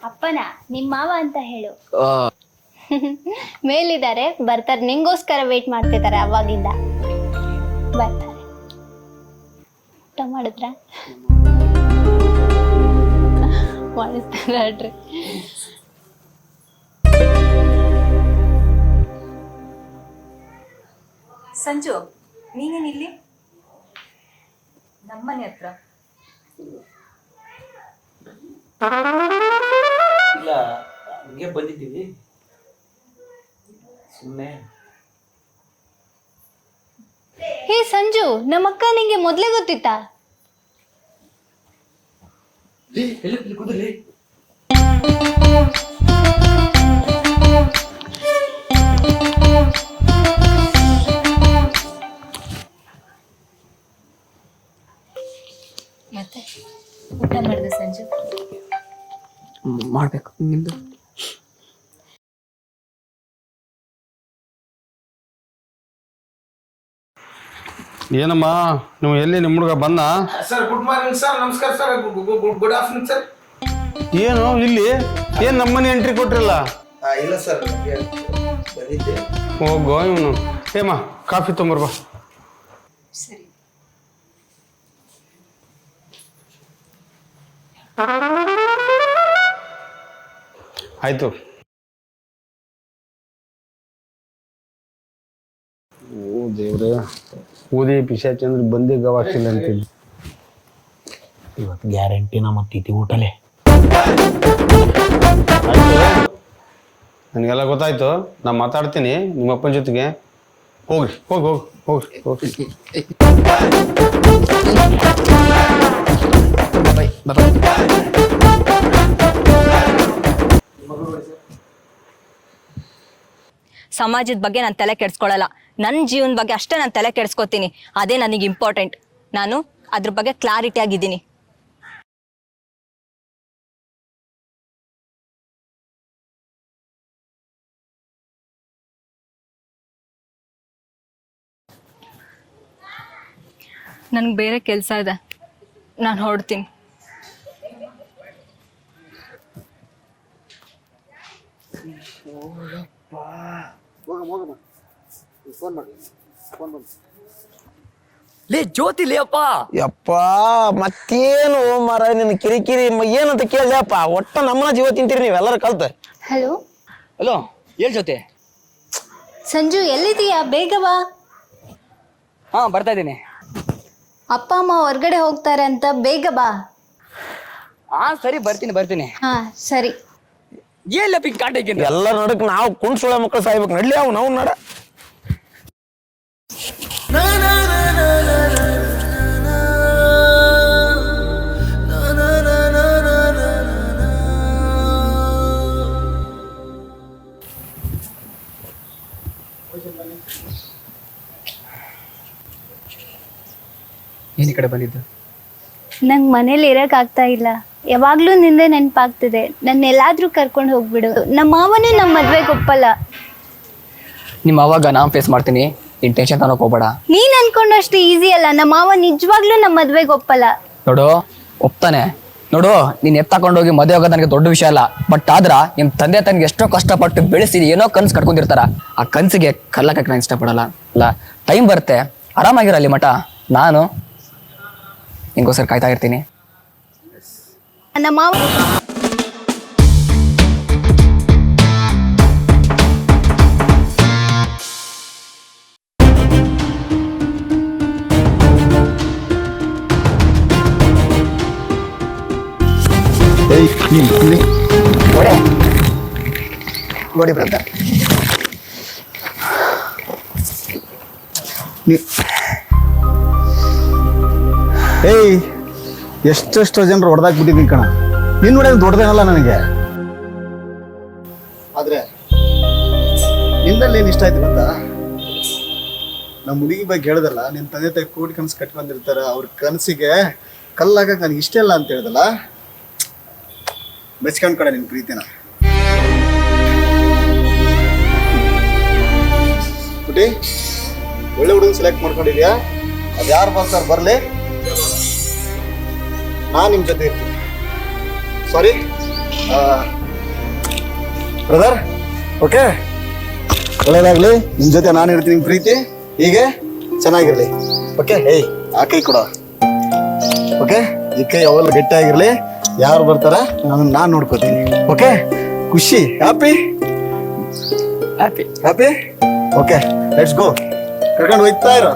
ಅಪ್ಪನ ನಿಮ್ ಮಾವ ಅಂತ ಹೇಳು. ಮೇಲಿದ್ದಾರೆ ಬರ್ತಾರೆ. ನಿಂಗೋಸ್ಕರ ವೇಟ್ ಮಾಡ್ತಿದ್ದಾರೆ ಅವಾಗಿಂದ. ಬರ್ತಾರೆ. ಊಟ ಮಾಡಿದ್ರ? ಮಾಡಿಸ್ತಾರೆ ಸಂಜು ನೀನೇನಿಲ್ಲಿ ನಮ್ಮನೆ ಹತ್ರ. ಇಲ್ಲ ಹಂಗೆ ಬಂದಿದ್ದೀವಿ. ಸುಮ್ಮನೆ ಹೇ ಸಂಜು ನಮ್ಮ ಅಕ್ಕ ನಿಂಗೆ ಮೊದ್ಲೇ ಗೊತ್ತಿತ್ತಾ? ಮತ್ತೆ ಊಟ ಮಾಡಿದೆ ಸಂಜು. ಮಾಡ್ಬೇಕು. ನಿಮ್ದು? ಏನಮ್ಮ ನೀವು ಎಲ್ಲಿ ನಿಮ್ಮ ಹುಡುಗ ಬಂದ? ಸರ್ ಗುಡ್ ಮಾರ್ನಿಂಗ್ ಸರ್ ನಮಸ್ಕಾರ ಸರ್ ಗುಡ್ ಆಫ್ಟರ್ನೂನ್ ಸರ್. ಏನು ಇಲ್ಲಿ? ಏನು ನಮ್ಮನೆ ಎಂಟ್ರಿ ಕೊಟ್ರಿಲ್ಲ? ಇಲ್ಲ ಸರ್ ಬಂದಿದ್ದೆ. ಹೋಗೋ ಇವನು. ಏಮ್ಮ ಕಾಫಿ ತೊಂಬರ್ಬಾ ಸರಿ. ಆಯ್ತು. ಓ ದೇವ್ರೆ. ಊದಿ ಪಿಶಾಚಂದ್ರ ಬಂದೇ ಗವಾಕ್ಸಿಲ್ಲ ಅಂತಿದ್ದೆ. ಇವತ್ತು ಗ್ಯಾರಂಟಿ ನಮ್ಮ ತಿಥಿ ಊಟಲೇ. ನನಗೆಲ್ಲ ಗೊತ್ತಾಯ್ತು ನಾನು ಮಾತಾಡ್ತೀನಿ ನಿಮ್ಮ ಅಪ್ಪನ ಜೊತೆಗೆ. ಹೋಗ್ರಿ ಹೋಗಿ ಹೋಗಿ ಹೋಗ್ರಿ ಹೋಗ್ರಿ ಸಮಾಜದ ಬಗ್ಗೆ ನಾನು ತಲೆ ಕೆಡ್ಸ್ಕೊಳಲ್ಲ. ನನ್ನ ಜೀವನ ಬಗ್ಗೆ ಅಷ್ಟೇ ನಾನು ತಲೆ ಕೆಡ್ಸ್ಕೊತೀನಿ. ಅದೇ ನನಗೆ ಇಂಪಾರ್ಟೆಂಟ್ ನಾನು ಅದ್ರ ಬಗ್ಗೆ ಕ್ಲಾರಿಟಿ ಆಗಿದ್ದೀನಿ. ನನಗೆ ಬೇರೆ ಕೆಲಸ ಇದೆ. ನಾನು ಹೊರಡ್ತೀನಿ. ಲೇ ಜ್ಯೋತಿ ಲೇ ಅಪ್ಪ. ಯಪ್ಪ ಮತ್ತೇನು ಮರ ನಿನ್ನ ಕಿರಿಕಿರಿ ಮ- ಏನಂತ ಕೇಳ್ದೆಪ್ಪ ಒಟ್ಟ ನಮ್ಮನ ಜೀವ ತಿಂತೀರಿ ನೀವೆಲ್ಲರೂ ಕಲ್ತ. ಹಲೋ ಹಲೋ ಹೇಳ್ ಜೊತೆ ಸಂಜು ಎಲ್ಲಿದ್ದೀಯಾ? ಬೇಗ ಬಾ. ಹಾ ಬರ್ತಾ ಇದ್ದೀನಿ. ಅಪ್ಪ ಅಮ್ಮ ಹೊರ್ಗಡೆ ಹೋಗ್ತಾರೆ ಅಂತ ಬೇಗ ಬಾ. ಹಾ ಸರಿ ಬರ್ತೀನಿ ಬರ್ತೀನಿ. ಹಾ ಸರಿ. ಪಿಕ್ ಕಾಟಕ್ಕೆ ಎಲ್ಲ ನಡಕ್ ನಾವು ಕುಣ್ಸುಳ ಸುಳ ಮಕ್ಕಳು ಸಾಯ್ಬೇಕು. ನಡ್ಲಿ ಅವು ನಾವು ನಡ. ಏನ್ ಈ ಕಡೆ ಬಂದಿದ್ದು? ನಂಗ್ ಮನೇಲಿ ಇರಕ್ ಆಗ್ತಾ ಇಲ್ಲ. ಯಾವಾಗ್ಲೂ ನಿಂದೆ ನೆನಪಾಗ್ತಿದೆ. ನನ್ನ ಎಲ್ಲಾದ್ರೂ ಕರ್ಕೊಂಡು ಹೋಗ್ಬಿಡು. ನಮ್ಮ ಮಾವನೇ ನಮ್ಮ ಮದ್ವೆಗೆ ಒಪ್ಪಲ್ಲ. ನಿಮ್ಮ ಅವಾಗ ನಾನು ಫೇಸ್ ಮಾಡ್ತೀನಿ. ನಿನ್ ಟೆನ್ಷನ್ ತನಕ ಹೋಗ್ಬೇಡ. ನೀನ್ ಅನ್ಕೊಂಡಷ್ಟು ಈಸಿ ಅಲ್ಲ. ನಮ್ಮ ಮಾವ ನಿಜವಾಗ್ಲೂ ನಮ್ಮ ಮದ್ವೆಗೆ ಒಪ್ಪಲ್ಲ. ನೋಡು ಒಪ್ತಾನೆ. ನೋಡು ನೀನ್ ಎತ್ತಾಕೊಂಡೋಗಿ ಮದುವೆ ಆಗೋದು ನನಗೆ ದೊಡ್ಡ ವಿಷಯ ಅಲ್ಲ. ಬಟ್ ಆದ್ರ ನಿಮ್ ತಂದೆ ತನಗೆ ಎಷ್ಟೋ ಕಷ್ಟಪಟ್ಟು ಬೆಳೆಸಿ ಏನೋ ಕನ್ಸು ಕಟ್ಕೊಂಡಿರ್ತಾರ. ಆ ಕನ್ಸಿಗೆ ಕಲ್ಲಕ್ಕೆ ನಾನು ಇಷ್ಟಪಡಲ್ಲ. ಅಲ್ಲ ಟೈಮ್ ಬರುತ್ತೆ. ಆರಾಮಾಗಿರಲಿ ಮಠ. ನಾನು ನಿಂಗೋಸ್ಕರ ಕಾಯ್ತಾ ಇರ್ತೀನಿ. ನಮ್ಮ ಮಾವ ನೋಡಿ ಬ್ರದರ್ ಏಯ್ ಎಷ್ಟೆಷ್ಟೋ ಜನರು ಹೊಡೆದಾಕ್ಬಿಟ್ಟಿದ್ದೀನಿ ಕಣ. ನಿನ್ನ ಹೊಡೆಯೋದು ದೊಡ್ಡದೇನಲ್ಲ ನನಗೆ? ಆದ್ರೆ ನಿನ್ನಲ್ಲಿ ಏನು ಇಷ್ಟ ಆಯ್ತು ಗೊತ್ತಾ? ನಮ್ಮ ಹುಡುಗಿ ಬಗ್ಗೆ ಹೇಳ್ದಲ್ಲ ನಿನ್ನ ತಂದೆ ತಾಯಿ ಕೂಡಿ ಕನಸು ಕಟ್ಕೊಂಡಿರ್ತಾರೆ, ಅವ್ರ ಕನಸಿಗೆ ಕಲ್ಲಾಗಕ್ಕೆ ನನಗೆ ಇಷ್ಟ ಇಲ್ಲ ಅಂತ ಹೇಳ್ದಲ್ಲ? ಬೆಚ್ಕೊಂಡ್ ಕಡೆ ನಿನ್ನ ಪ್ರೀತಿನ ಒಳ್ಳೆ ಹುಡುಗನ್ ಸೆಲೆಕ್ಟ್ ಮಾಡ್ಕೊಂಡಿದ್ಯಾ? ಅದು ಯಾರು ಬರ್ತಾರೆ ಬರಲಿ? ನಾನು ನಿಮ್ಮ ಜೊತೆ ಇರ್ತೀನಿ. ಸಾರಿ ಬ್ರದರ್ ಓಕೆ ಒಳ್ಳೇದಾಗ್ಲಿ. ನಿಮ್ ಜೊತೆ ನಾನು ಇರ್ತೀನಿ ನಿಮ್ ಪ್ರೀತಿ. ಹೀಗೆ ಚೆನ್ನಾಗಿರ್ಲಿ. ಓಕೆ ಏಯ್. ಆ ಕೈ ಕೊಡ. ಓಕೆ ಈ ಕೈ ಯಾವಾಗಲೂ ಗಟ್ಟಿಯಾಗಿರಲಿ. ಯಾರು ಬರ್ತಾರ ನಾನು ನಾನು ನೋಡ್ಕೋತೀನಿ. ಓಕೆ ಖುಷಿ. Happy happy happy okay let's go ಕರ್ಕೊಂಡು ಹೋಗ್ತಾ ಇರೋ.